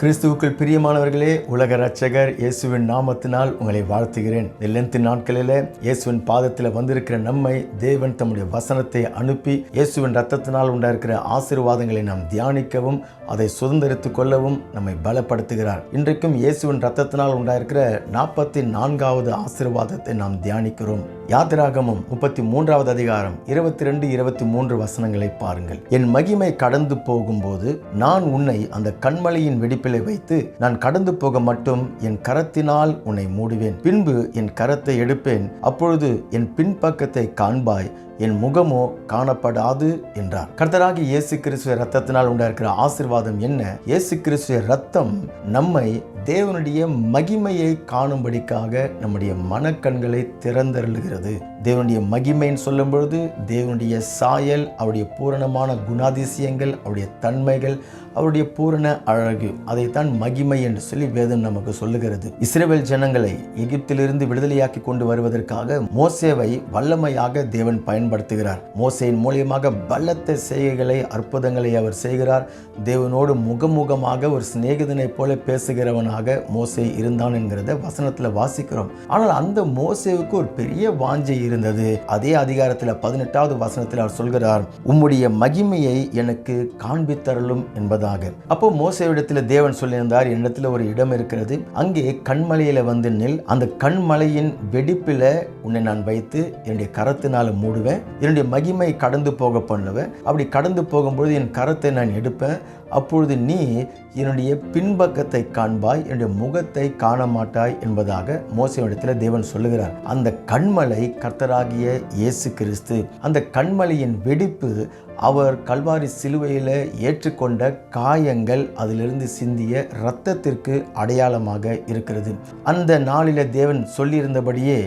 கிறிஸ்துவுக்குள் பிரியமானவர்களே உலக ரட்சகர் இயேசுவின் நாமத்தினால் உங்களை வாழ்த்துகிறேன். இந்த நாட்களிலே நாட்களில் இயேசுவின் பாதத்தில் வந்திருக்கிற நம்மை தேவன் தம்முடைய வசனத்தை அனுப்பி இயேசுவின் ரத்தத்தினால் உண்டாயிருக்கிற ஆசீர்வாதங்களை நாம் தியானிக்கவும் அதை சுதந்திரித்து கொள்ளவும் நம்மை பலப்படுத்துகிறார். இன்றைக்கும் இயேசுவின் ரத்தத்தினால் உண்டாயிருக்கிற நாற்பத்தி நான்காவது ஆசீர்வாதத்தை நாம் தியானிக்கிறோம். யாத்திராகமம் முப்பத்தி மூன்றாவது அதிகாரம் இருபத்தி ரெண்டு இருபத்தி மூன்று வசனங்களை பாருங்கள். என் மகிமை கடந்து போகும்போது நான் உன்னை அந்த கண்மலையின் வெடிப்பு வெடிப்பிலை வைத்து நான் கடந்து போக மட்டும் என் கரத்தினால் உன்னை மூடுவேன். பின்பு என் கரத்தை எடுப்பேன். அப்பொழுது என் பின்பக்கத்தை காண்பாய். என் முகமோ காணப்படாது என்றார். கர்த்தராகி இயேசு கிறிஸ்துவ ரத்தத்தினால் உண்டாயிருக்கிற ஆசிர்வாதம் என்ன? இயேசு கிறிஸ்துவ ரத்தம் நம்மை தேவனுடைய மகிமையை காணும்படிக்காக நம்முடைய மனக்கண்களை திறந்தருளுகிறது. தேவனுடைய மகிமைன்னு சொல்லும் பொழுது தேவனுடைய சாயல் அவருடைய பூரணமான குணாதிசயங்கள் அவருடைய தன்மைகள் அவருடைய பூரண அழகு அதைத்தான் மகிமை என்று சொல்லி வேதம் நமக்கு சொல்லுகிறது. இஸ்ரேல் ஜனங்களை எகிப்திலிருந்து விடுதலையாக்கி கொண்டு வருவதற்காக மோசேவை வல்லமையாக தேவன் பயன்படுத்துகிறார். மோசையின் மூலியமாக பலத்த செய்கைகளை அற்புதங்களை அவர் செய்கிறார். தேவனோடு முகமுகமாக ஒரு சிநேகிதனைப் போல பேசுகிறவனாக மோசே இருந்தான் என்கிறத வசனத்தில் வாசிக்கிறோம். ஆனால் அந்த மோசேவுக்கு ஒரு பெரிய வாஞ்சை இருந்தது. அதே அதிகாரத்தில் பதினெட்டாவது வசனத்தில் அவர் சொல்கிறார் உம்முடைய மகிமையை எனக்கு காண்பித்தரலும் என்பதாக. அப்போ மோசேவிடத்தில் தேவன் சொல்லியிருந்தார் என்னிடத்தில் ஒரு இடம் இருக்கிறது. அங்கே கண்மலையில் வந்து நில். அந்த கண்மலையின் வெடிப்பில் உன்னை நான் வைத்து என்னுடைய கரத்தினால் மூடுவேன். என்னுடைய மகிமை கடந்து போக பண்ணுவேன். அப்படி கடந்து போகும்பொழுது என் கரத்தை நான் எடுப்பேன். அப்பொழுது நீ என்னுடைய பின்பக்கத்தை காண்பாய் என்னுடைய முகத்தை காண மாட்டாய் என்பதாக மோசையிடத்தில் தேவன் சொல்லுகிறார். அந்த கண்மலை கர்த்தராகிய இயேசு கிறிஸ்து. அந்த கண்மலையின் வெடிப்பு அவர் கல்வாரி சிலுவையில் ஏற்றுக்கொண்ட காயங்கள் அதிலிருந்து சிந்திய இரத்தத்திற்கு அடையாளமாக இருக்கிறது. அந்த நாளில் தேவன் சொல்லியிருந்தபடியே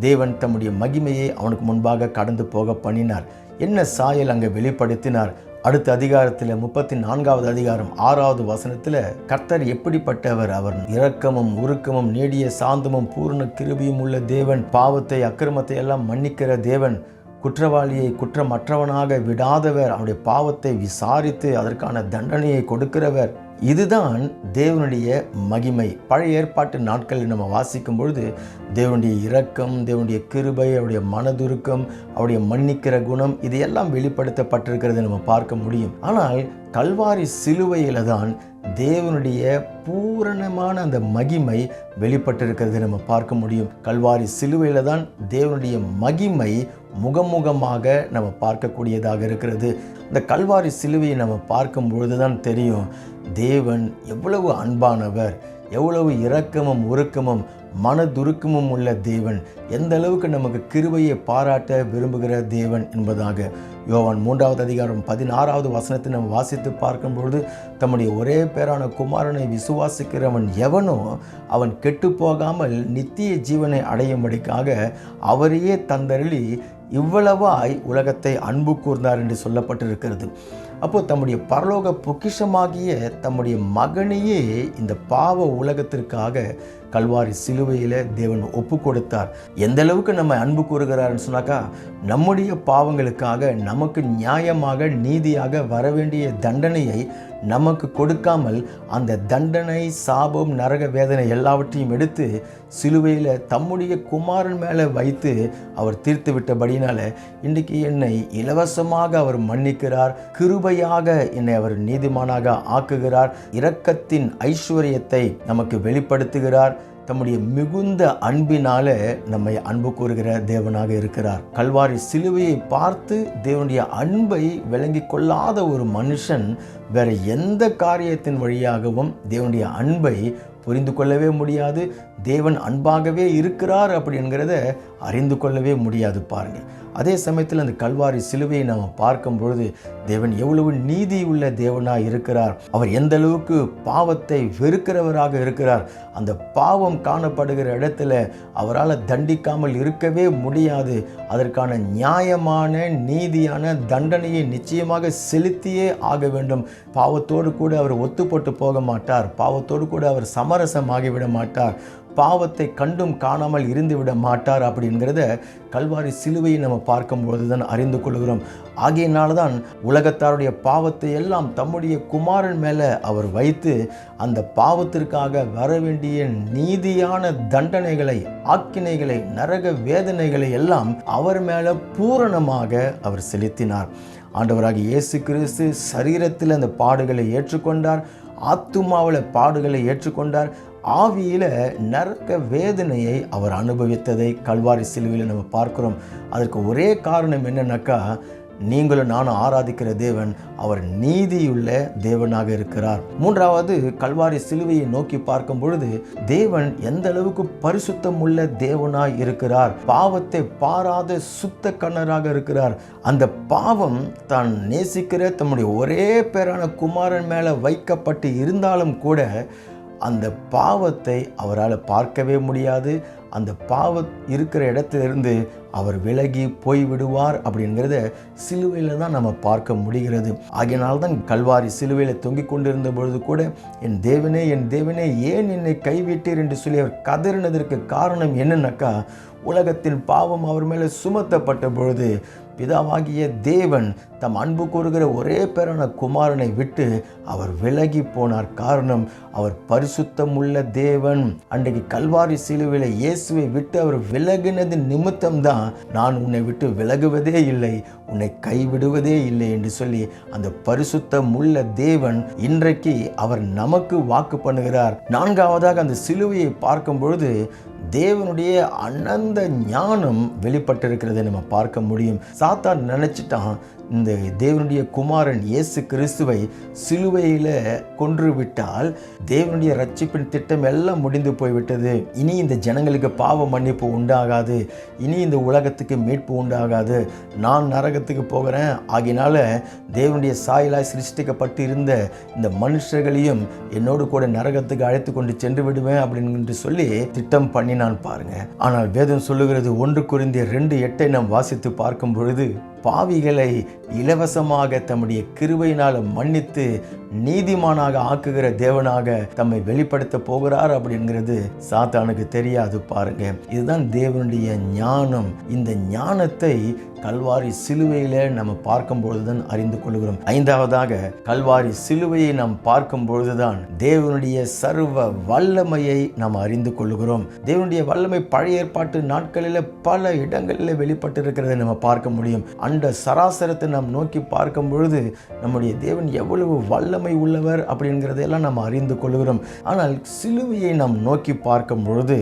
தேவன் தம்முடைய மகிமையை அவனுக்கு முன்பாக கடந்து போக பண்ணினார். என்ன சாயல் அங்கே வெளிப்படுத்தினார்? அடுத்த அதிகாரத்தில் முப்பத்தி நான்காவது அதிகாரம் ஆறாவது வசனத்தில் கர்த்தர் எப்படிப்பட்டவர் அவர்? இரக்கமும் உருக்கமும் நீடிய சாந்தமும் பூர்ண கிருபியும் உள்ள தேவன் பாவத்தை அக்கிரமத்தை எல்லாம் மன்னிக்கிற தேவன் குற்றவாளியை குற்றமற்றவனாக விடாதவர் அவனுடைய பாவத்தை விசாரித்து அதற்கான தண்டனையை கொடுக்கிறவர். இதுதான் தேவனுடைய மகிமை. பழைய ஏற்பாட்டு நாட்களில் நம்ம வாசிக்கும் பொழுது தேவனுடைய இரக்கம் தேவனுடைய கிருபை அவருடைய மனதுருக்கம் அவருடைய மன்னிக்கிற குணம் இதையெல்லாம் வெளிப்படுத்தப்பட்டிருக்கிறது நம்ம பார்க்க முடியும். ஆனால் கல்வாரி சிலுவையில் தான் தேவனுடைய பூரணமான அந்த மகிமை வெளிப்பட்டிருக்கிறதை நம்ம பார்க்க முடியும். கல்வாரி சிலுவையில் தான் தேவனுடைய மகிமை முகமுகமாக நம்ம பார்க்கக்கூடியதாக இருக்கிறது. இந்த கல்வாரி சிலுவையை நம்ம பார்க்கும் பொழுது தான் தெரியும். தேவன் எவ்வளவு அன்பானவர் எவ்வளவு இரக்கமும் உருக்கமும் மனதுருக்கமும் உள்ள தேவன். எந்த அளவுக்கு நமக்கு கிருபையை பாராட்ட விரும்புகிற தேவன் என்பதாக யோவான் மூன்றாவது அதிகாரம் பதினாறாவது வசனத்தை நம்ம வாசித்து பார்க்கும்பொழுது தம்முடைய ஒரே பேரான குமாரனை விசுவாசிக்கிறவன் எவனோ அவன் கெட்டு போகாமல் நித்திய ஜீவனை அடையும்படிக்காக அவரையே தந்தருளி இவ்வளவாய் உலகத்தை அன்பு கூர்ந்தார் என்று சொல்லப்பட்டிருக்கிறது. அப்போது தம்முடைய பரலோக பொக்கிஷமாகிய தம்முடைய மகனையே இந்த பாவ உலகத்திற்காக கல்வாரி சிலுவையில் தேவன் ஒப்பு கொடுத்தார் எந்த அளவுக்கு நம்ம அன்பு கூறுகிறாருன்னு சொன்னாக்கா நம்முடைய பாவங்களுக்காக நமக்கு நியாயமாக நீதியாக வர வேண்டிய தண்டனையை நமக்கு கொடுக்காமல் அந்த தண்டனை சாபம் நரக வேதனை எல்லாவற்றையும் எடுத்து சிலுவையில் தம்முடைய குமாரன் மேலே வைத்து அவர் தீர்த்து விட்டபடினால இன்றைக்கு என்னை இலவசமாக அவர் மன்னிக்கிறார். கிருபையாக என்னை அவர் நீதிமானாக ஆக்குகிறார். இரக்கத்தின் ஐஸ்வர்யத்தை நமக்கு வெளிப்படுத்துகிறார். தம்முடைய மிகுந்த அன்பினால நம்மை அன்பு கூறுகிற தேவனாக இருக்கிறார். கல்வாரி சிலுவையை பார்த்து தேவனுடைய அன்பை விளங்கி கொள்ளாத ஒரு மனுஷன் வேற எந்த காரியத்தின் வழியாகவும் தேவனுடைய அன்பை புரிந்து கொள்ளவே முடியாது தேவன் அன்பாகவே இருக்கிறார் அப்படி என்கிறத அறிந்து கொள்ளவே முடியாது பாருங்கள். அதே சமயத்தில் அந்த கல்வாரி சிலுவையை நாம் பார்க்கும் பொழுது தேவன் எவ்வளவு நீதி உள்ள தேவனாக இருக்கிறார். அவர் எந்த அளவுக்கு பாவத்தை வெறுக்கிறவராக இருக்கிறார். அந்த பாவம் காணப்படுகிற இடத்துல அவரால் தண்டிக்காமல் இருக்கவே முடியாது. அதற்கான நியாயமான நீதியான தண்டனையை நிச்சயமாக செலுத்தியே ஆக வேண்டும். பாவத்தோடு கூட அவர் ஒத்துப்போட்டு போக மாட்டார். பாவத்தோடு கூட அவர் சமரசமாகிவிட மாட்டார். பாவத்தை கண்டும் காணாமல் இருந்து விட மாட்டார் அப்படிங்கிறத கல்வாரி சிலுவையை நம்ம பார்க்கும்பொழுது தான் அறிந்து கொள்கிறோம். ஆகையினால தான் உலகத்தாருடைய பாவத்தை எல்லாம் தம்முடைய குமாரன் மேலே அவர் வைத்து அந்த பாவத்திற்காக வர வேண்டிய நீதியான தண்டனைகளை ஆக்கினைகளை நரக வேதனைகளை எல்லாம் அவர் மேலே பூரணமாக அவர் செலுத்தினார். ஆண்டவராக இயேசு கிறிஸ்து சரீரத்தில் அந்த பாடுகளை ஏற்றுக்கொண்டார். ஆத்துமாவில் பாடுகளை ஏற்றுக்கொண்டார். ஆவியில் நரக்க வேதனையை அவர் அனுபவித்ததை கல்வாரி சிலுவையில் நம்ம பார்க்கிறோம். அதற்கு ஒரே காரணம் என்னன்னாக்கா நீங்களும் நானும் ஆராதிக்கிற தேவன் அவர் நீதியுள்ள தேவனாக இருக்கிறார். மூன்றாவது கல்வாரி சிலுவையை நோக்கி பார்க்கும் பொழுது தேவன் எந்த அளவுக்கு பரிசுத்தம் உள்ள தேவனாய் இருக்கிறார் பாவத்தை பாராத சுத்த கண்ணராக இருக்கிறார் அந்த பாவம் தான் நேசிக்கிற தம்முடைய ஒரே பேரான குமாரன் மேலே வைக்கப்பட்டு இருந்தாலும் கூட அந்த பாவத்தை அவரால் பார்க்கவே முடியாது. அந்த பாவம் இருக்கிற இடத்திலிருந்து அவர் விலகி போய் விடுவார் அப்படிங்கிறத சிலுவையில் தான் நம்ம பார்க்க முடிகிறது. ஆகையினால்தான் கல்வாரி சிலுவையில் தொங்கிக் கொண்டிருந்த பொழுது கூட என் தேவனே என் தேவனே ஏன் என்னை கைவிட்டீர்? என்று சொல்லி அவர் கதறினதற்கு காரணம் என்னன்னாக்கா உலகத்தின் பாவம் அவர் மேலே சுமத்தப்பட்ட பொழுது பிதாவாகிய தேவன் தம் அன்பு கூறுகிற ஒரே பேரான குமாரனை விட்டு அவர் விலகி போனார். காரணம் அவர் பரிசுத்தம் உள்ள தேவன். அன்றைக்கு கல்வாரி சிலுவையில் இயேசுவை விட்டு அவர் விலகினது நிமித்தம்தான் நான் உன்னை விட்டு விலகுவதே இல்லை உன்னை கைவிடுவதே இல்லை என்று சொல்லி அந்த பரிசுத்தம் உள்ள தேவன் இன்றைக்கு அவர் நமக்கு வாக்கு பண்ணுகிறார். நான்காவதாக அந்த சிலுவையை பார்க்கும் பொழுது தேவனுடைய அனந்த ஞானம் வெளிப்பட்டிருக்கிறதை நம்ம பார்க்க முடியும். சாத்தான் நினச்சிட்டான் இந்த தேவனுடைய குமாரன் இயேசு கிறிஸ்துவை சிலுவையில் கொன்று விட்டால் தேவனுடைய ரட்சிப்பின் திட்டம் எல்லாம் முடிந்து போய்விட்டது. இனி இந்த ஜனங்களுக்கு பாவ மன்னிப்பு உண்டாகாது. இனி இந்த உலகத்துக்கு மீட்பு உண்டாகாது. நான் நரகத்துக்கு போகிறேன். ஆகினால தேவனுடைய சாயலாய் சிருஷ்டிக்கப்பட்டு இருந்த இந்த மனுஷர்களையும் என்னோடு கூட நரகத்துக்கு அழைத்து கொண்டு சென்று விடுவேன் அப்படின்னு சொல்லி திட்டம் பண்ணினான் பாருங்க. ஆனால் வேதம் சொல்லுகிறது ஒன்று குறிந்திய ரெண்டு எட்டை நாம் வாசித்து பார்க்கும் பொழுது பாவிகளை இலவசமாக தம்முடைய கிருபையினால் மன்னித்து நீதிமானாக ஆக்குகிற தேவனாக தம்மை வெளிப்படுத்த போகிறார் அப்படிங்கிறது சாத்தானுக்கு தெரியாது பாருங்க. இதுதான் தேவனுடைய ஞானம். இந்த ஞானத்தை கல்வாரி சிலுவையில நம்ம பார்க்கும் பொழுதுதான் அறிந்து கொள்கிறோம். ஐந்தாவதாக கல்வாரி சிலுவையை நாம் பார்க்கும் பொழுதுதான் தேவனுடைய சர்வ வல்லமையை நாம் அறிந்து கொள்கிறோம். தேவனுடைய வல்லமை பழைய ஏற்பாட்டு நாட்களில் பல இடங்களில் வெளிப்பட்டு இருக்கிறதை நம்ம பார்க்க முடியும். அந்த சராசரத்தை நாம் நோக்கி பார்க்கும் பொழுது நம்முடைய தேவன் எவ்வளவு வல்லமை உள்ளவர் அப்படிங்கிறதையெல்லாம் நாம் அறிந்து கொள்கிறோம். ஆனால் சிலுவையை நாம் நோக்கி பார்க்கும் பொழுது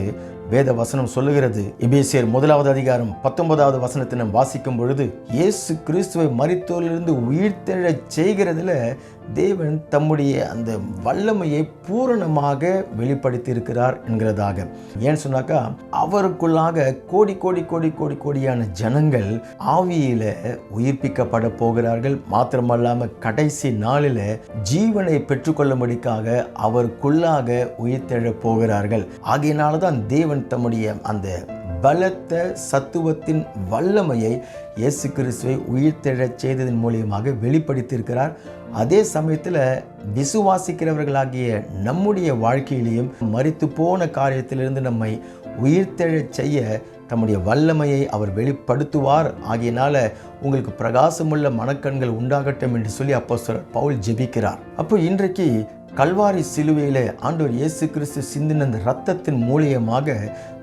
வேத வசனம் சொல்லுகிறது. எபேசியர் முதலாவது அதிகாரம் பத்தொன்பதாவது வசனத்தை நாம் வாசிக்கும் பொழுது இயேசு கிறிஸ்துவை மறித்தோரிலிருந்து உயிர்த்தெழச் செய்கிறதுல தேவன் தம்முடைய அந்த வல்லமையை பூரணமாக வெளிப்படுத்தி இருக்கிறார் என்கிறதாக. ஏன் சொன்னாக்கா அவருக்குள்ளாக கோடி கோடி கோடி கோடி கோடியான ஜனங்கள் ஆவியில உயிர்ப்பிக்கப்பட போகிறார்கள். மாத்திரமல்லாம கடைசி நாளில் ஜீவனை பெற்றுக்கொள்ளும்படிக்காக அவருக்குள்ளாக உயிர்த்தெழப் போகிறார்கள். ஆகையினால தான் தேவன் தம்முடைய அந்த பலத்த சத்துவத்தின் வல்லமையை இயேசு கிறிஸ்துவை உயிர்த்தெழச் செய்ததன் மூலியமாக வெளிப்படுத்தியிருக்கிறார். அதே சமயத்தில் விசுவாசிக்கிறவர்களாகிய நம்முடைய வாழ்க்கையிலையும் மறித்து போன காரியத்திலிருந்து நம்மை உயிர்த்தெழச் செய்ய தம்முடைய வல்லமையை அவர் வெளிப்படுத்துவார். ஆகியனால உங்களுக்கு பிரகாசமுள்ள மனக்கண்கள் உண்டாகட்டும் என்று சொல்லி அப்போ பவுல் ஜெபிக்கிறார். அப்போ இன்றைக்கு கல்வாரி சிலுவையில் ஆண்டவர் இயேசு கிறிஸ்து சிந்தின அந்த ரத்தத்தின் மூலியமாக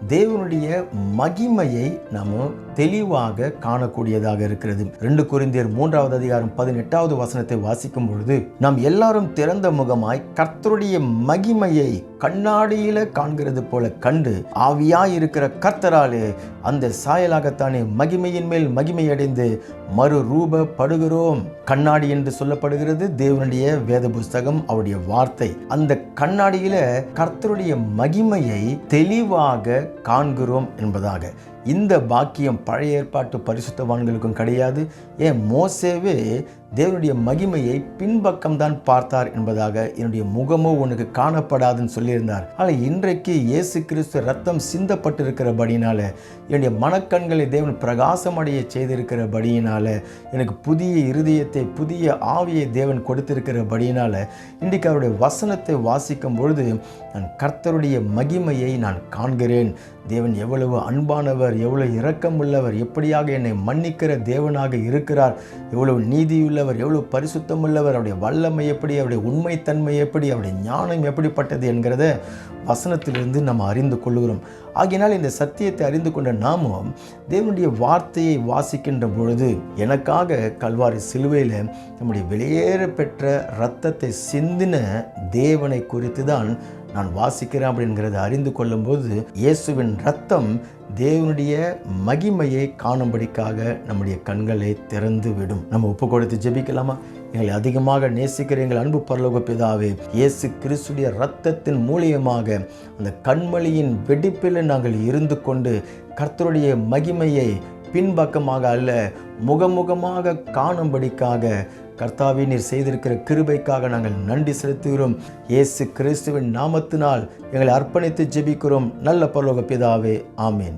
தேவனுடைய மகிமையை நாம் தெளிவாக காணக்கூடியதாக இருக்கிறது. ரெண்டு குறிந்தியர் மூன்றாவது அதிகாரம் பதினெட்டாவது வசனத்தை வாசிக்கும் பொழுது நாம் எல்லாரும் திறந்த முகமாய் கர்த்தருடைய மகிமையை கண்ணாடியில காண்கிறது போல கண்டு ஆவியாய் இருக்கிற கர்த்தராலே அந்த சாயலாகத்தானே மகிமையின் மேல் மகிமையடைந்து மறு ரூபப்படுகிறோம் கண்ணாடி என்று சொல்லப்படுகிறது தேவனுடைய வேத புஸ்தகம் அவருடைய வார்த்தை. அந்த கண்ணாடியில கர்த்தருடைய மகிமையை தெளிவாக காண்கிறோம் என்பதாக. இந்த பாக்கியம் பழைய ஏற்பாட்டு பரிசுத்தவான்களுக்கும் கிடையாது. ஏன்? மோசேவே தேவனுடைய மகிமையை பின்பக்கம்தான் பார்த்தார் என்பதாக என்னுடைய முகமோ உனக்கு காணப்படாதுன்னு சொல்லியிருந்தார். ஆனால் இன்றைக்கு இயேசு கிறிஸ்து ரத்தம் சிந்தப்பட்டிருக்கிறபடினால என்னுடைய மனக்கண்களை தேவன் பிரகாசமடைய செய்திருக்கிறபடியினால எனக்கு புதிய இருதயத்தை புதிய ஆவியை தேவன் கொடுத்திருக்கிறபடியினால இன்றைக்கு அவருடைய வசனத்தை வாசிக்கும் பொழுது நான் கர்த்தருடைய மகிமையை நான் காண்கிறேன். தேவன் எவ்வளவு அன்பானவர் எவ்வளவு இரக்கமுள்ளவர் எப்படியாக என்னை மன்னிக்கிற தேவனாக இருக்கிறார். எவ்வளவு நீதியுள்ளவர் எவ்வளவு பரிசுத்தமுள்ளவர் அவருடைய வல்லமை எப்படி அவருடைய உண்மைத்தன்மை எப்படி அவருடைய ஞானம் எப்படிப்பட்டது என்கிறத வசனத்திலிருந்து நம்ம அறிந்து கொள்கிறோம். ஆகையினால் இந்த சத்தியத்தை அறிந்து கொண்ட நாமும் தேவனுடைய வார்த்தையை வாசிக்கின்ற பொழுது எனக்காக கல்வாரி சிலுவையில் நம்முடைய வெளியேற பெற்ற இரத்தத்தை சிந்தின தேவனை குறித்து தான் நான் வாசிக்கிறேன் அப்படிங்கிறத அறிந்து கொள்ளும்போது இயேசுவின் ரத்தம் தேவனுடைய மகிமையை காணும்படிக்காக நம்முடைய கண்களை திறந்து விடும். நம்ம ஒப்பு கொடுத்து ஜெபிக்கலாமா? எங்களை அதிகமாக நேசிக்கிற எங்கள் அன்பு பரலோக பிதாவே இயேசு கிறிஸ்துடைய ரத்தத்தின் மூலியமாக அந்த கண்மொழியின் வெடிப்பில் நாங்கள் இருந்து கொண்டு கர்த்தருடைய மகிமையை பின்பக்கமாக அல்ல முகமுகமாக காணும்படிக்காக கர்த்தாவே நீர் செய்திருக்கிற கிருபைக்காக நாங்கள் நன்றி செலுத்துகிறோம். இயேசு கிறிஸ்துவின் நாமத்தினால் எங்களை அர்ப்பணித்து ஜெபிக்கிறோம். நல்ல பரலோக பிதாவே ஆமேன்.